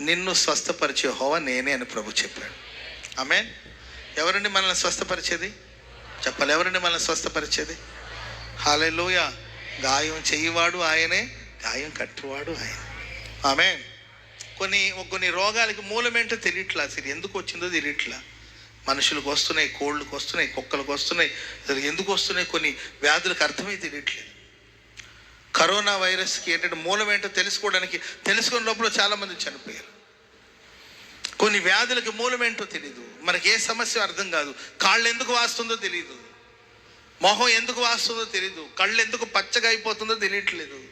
నిన్ను స్వస్థపరిచే హోవా నేనే అని ప్రభు చెప్పాడు. ఆమె ఎవరండి మనల్ని స్వస్థపరిచేది? చెప్పాలి ఎవరండి మనల్ని స్వస్థపరిచేది? హాలెలోయ గాయం చెయ్యివాడు ఆయనే గాయం కట్టువాడు ఆయన. ఆమె కొన్ని కొన్ని రోగాలకి మూలమేంటో తెలియట్లా సరే ఎందుకు వచ్చిందో తెలియట్లా. మనుషులకు వస్తున్నాయి కోళ్ళకు వస్తున్నాయి కుక్కలకు వస్తున్నాయి. అసలు ఎందుకు వస్తున్నాయి? కొన్ని వ్యాధులకు అర్థమై తెలియట్లేదు. కరోనా వైరస్కి ఏంటంటే మూలం ఏంటో తెలుసుకోవడానికి తెలుసుకున్న లోపల చాలామంది చనిపోయారు. కొన్ని వ్యాధులకి మూలం ఏంటో తెలియదు మనకి ఏ సమస్య అర్థం కాదు. కాళ్ళు ఎందుకు వాస్తుందో తెలియదు మొహం ఎందుకు వాస్తుందో తెలియదు కళ్ళు ఎందుకు పచ్చగా అయిపోతుందో తెలియట్లేదు.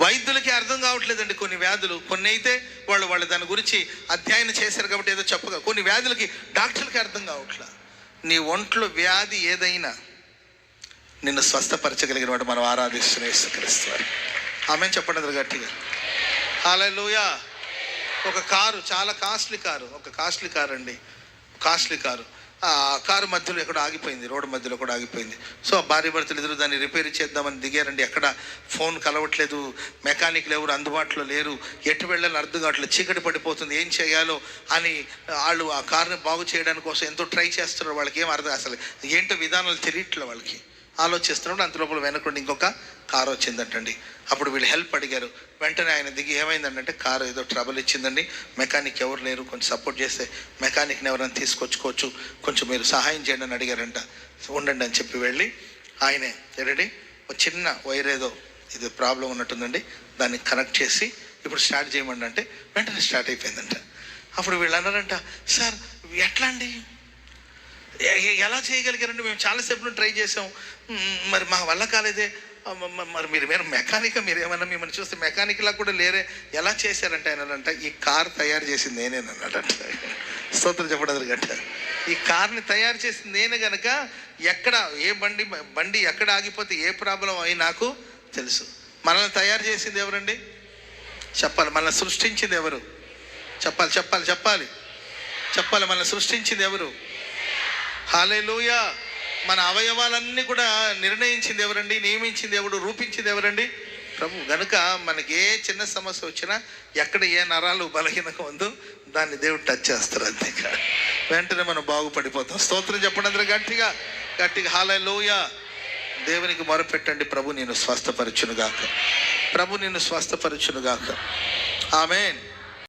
వైద్యులకి అర్థం కావట్లేదండి కొన్ని వ్యాధులు. కొన్ని అయితే వాళ్ళు వాళ్ళు దాని గురించి అధ్యయనం చేశారు కాబట్టి ఏదో చెప్పగా. కొన్ని వ్యాధులకి డాక్టర్లకి అర్థం కావట్లా. నీ ఒంట్లో వ్యాధి ఏదైనా నిన్ను స్వస్థపరచగలిగిన వాడు మనం ఆరాధిస్తున్న యేసుక్రీస్తు వారు. ఆమె చెప్పండి అందరు గట్టిగా. హల్లెలూయా. ఒక కారు చాలా కాస్ట్లీ కారు ఒక కాస్ట్లీ కారు అండి. Costly car. ఆ కారు మధ్యలో ఎక్కడ ఆగిపోయింది రోడ్డు మధ్యలో కూడా ఆగిపోయింది. సో ఆ భార్య భర్తలు ఎదురు దాన్ని రిపేర్ చేద్దామని దిగారండి. ఎక్కడ ఫోన్ కలవట్లేదు మెకానిక్లు ఎవరు అందుబాటులో లేరు ఎటు వెళ్ళాలని అర్థం కావట్లేదు చీకటి పడిపోతుంది ఏం చేయాలో అని వాళ్ళు ఆ కారుని బాగు చేయడానికి కోసం ఎంతో ట్రై చేస్తున్నారు. వాళ్ళకి ఏం అర్థం అసలు ఏంటో విధానాలు తెలియట్లే వాళ్ళకి. ఆలోచిస్తున్నప్పుడు అంత లోపల ఇంకొక కారు వచ్చిందంటండి. అప్పుడు వీళ్ళు హెల్ప్ అడిగారు. వెంటనే ఆయన దిగి ఏమైందంటే కారు ఏదో ట్రబుల్ ఇచ్చిందండి. మెకానిక్ ఎవరు లేరు కొంచెం సపోర్ట్ చేస్తే మెకానిక్ని ఎవరైనా తీసుకొచ్చుకోవచ్చు. కొంచెం మీరు సహాయం చేయండి అని అడిగారంట. ఉండండి అని చెప్పి వెళ్ళి ఆయనే రెడీ? ఒక చిన్న వైర్ ఏదో ఇది ప్రాబ్లం ఉన్నట్టుందండి. దాన్ని కనెక్ట్ చేసి ఇప్పుడు స్టార్ట్ చేయమండి అంటే వెంటనే స్టార్ట్ అయిపోయిందంట. అప్పుడు వీళ్ళు అన్నారంట సార్ ఎట్లా అండి? ఎలా చేయగలిగారండి? మేము చాలాసేపు ట్రై చేసాం మరి మా వల్ల కాలేదే? మరి మీరు మీరు మెకానిక్ మీరు ఏమన్నా మిమ్మల్ని చూస్తే మెకానిక్లా కూడా లేరే. ఎలా చేశారంటే ఆయన అంట ఈ కార్ తయారు చేసింది నేనే అన్నాడంట. స్తోత్రం చెప్పడం గట్ట ఈ కార్ని తయారు చేసింది నేనే గనక ఎక్కడ ఏ బండి బండి ఎక్కడ ఆగిపోతే ఏ ప్రాబ్లం అయి నాకు తెలుసు. మనల్ని తయారు చేసింది ఎవరండి? చెప్పాలి మనల్ని సృష్టించింది ఎవరు? చెప్పాలి చెప్పాలి చెప్పాలి. చెప్పాలి మనల్ని సృష్టించింది ఎవరు? హాలేలుయ మన అవయవాలన్నీ కూడా నిర్ణయించింది ఎవరండి? నియమించింది ఎవడు? రూపించింది ఎవరండి? ప్రభు గనుక మనకి ఏ చిన్న సమస్య వచ్చినా ఎక్కడ ఏ నరాలు బలహీనంగా ఉందో దాన్ని దేవుడు టచ్ చేస్తారు అంతేకా వెంటనే మనం బాగుపడిపోతాం. స్తోత్రం చెప్పండి అందరూ గట్టిగా. గట్టిగా లోయ దేవునికి మొరపెట్టండి ప్రభు నేను స్వస్థపరచునుగాక. ప్రభు నిన్ను స్వస్థపరచునుగాక. ఆమెన్.